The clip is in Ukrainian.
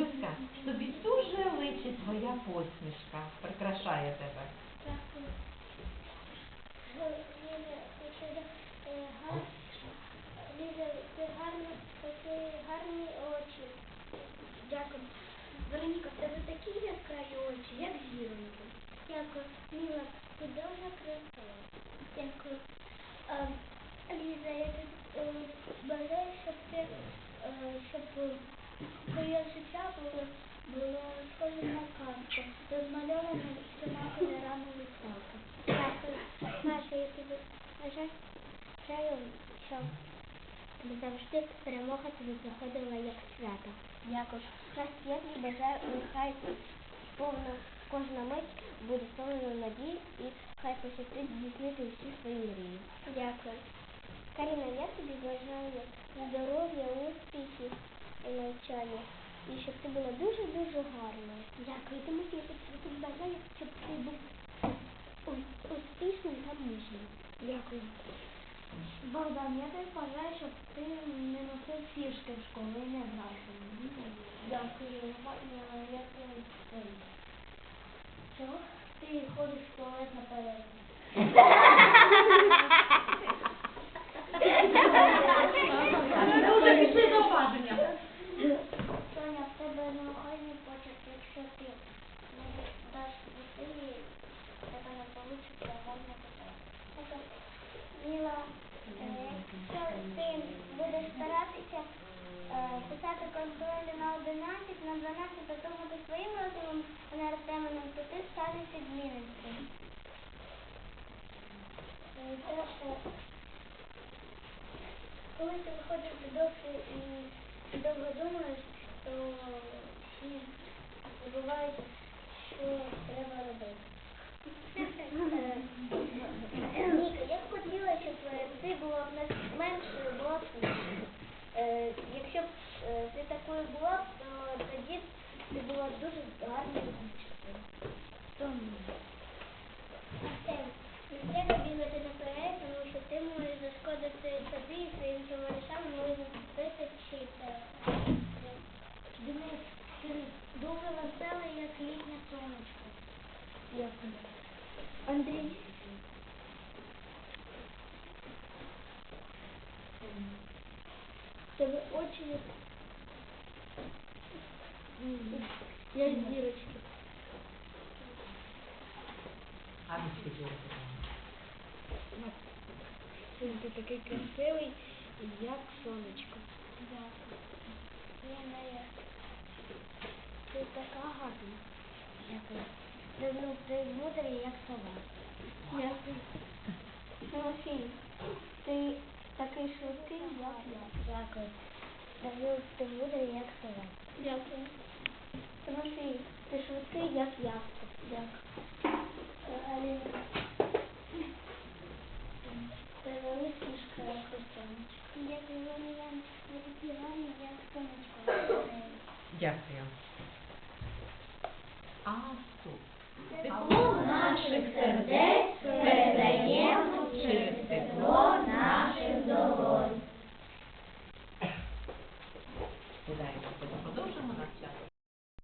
Люська, тобі дуже личить твоя посмішка, прикрашає тебе. Гарні очі. Дякую. Вероніка, в тебе такі яскраві очі, як зіроньки. Дякую. Міла, ти дуже красива. Дякую. Ліза, я тобі е, бажаю, щоб ти, життя було, схоже на казку, розмальоване всіма кольорами я тобі бажаю, щоб завжди перемога тобі приходила як свято. Дякую. Я тобі бажаю, нехай повна кожна мить буде сповнена надій і хай пощастить здійснити всі свої мрії. Дякую. Каріна, я тобі бажаю здоров'я, успіхів у навчанні і щоб ти була дуже-дуже гарною. Дякую. Тому я тобі бажаю, щоб ти був ус- успішним та мужнім. Дякую. Богдан, я тобі бажаю, щоб ти не носив фішки в школу і не грався. Дякую. Я тобі Чого ти ходиш в туалет наперед? Дуже пішли зауваження. Соня, в тебе неохайний почерк, якщо ти не даш зусилля, в тебе не вийде гарно писати. Міла, е, якщо ти будеш старатися е, писати контролі на 11, на 12, та думати своїм розумом, а не Артеменом, то ти станеш відмінницею. Е, е, коли ти виходиш дошки і довго думаєш, то і забуваєш, що треба робити. Ніка, я б хотіла, щоб е, ти була в нас меншою, була б більшою. Е, Якщо б е, ти такою була, б, то тоді б ти була б дуже гарною учителем. Артем, не треба бігати наперед, тому що ти можеш зашкодити собі і своїм товаришам можна збити вчителя. Денис, ти дуже веселий, як літнє сонечко. Дякую. Андрій. в Тебе очі як... як зірочки. А ну, скажи, Ти такий красивий, як сонечко. Дякую. Ліна, ти така гарна. Дякую. Ну, ти мудрий, як сова. Дякую. Тимофій, ти такий швидкий, як я. Дякую. Давид, ти мудрий, як сова. Дякую. Тимофій, ти швидкий, як я. Дякую. Аліна. Як сонечко. Такі гарні, як сонечко. Дякую. А Тепло наших сердец.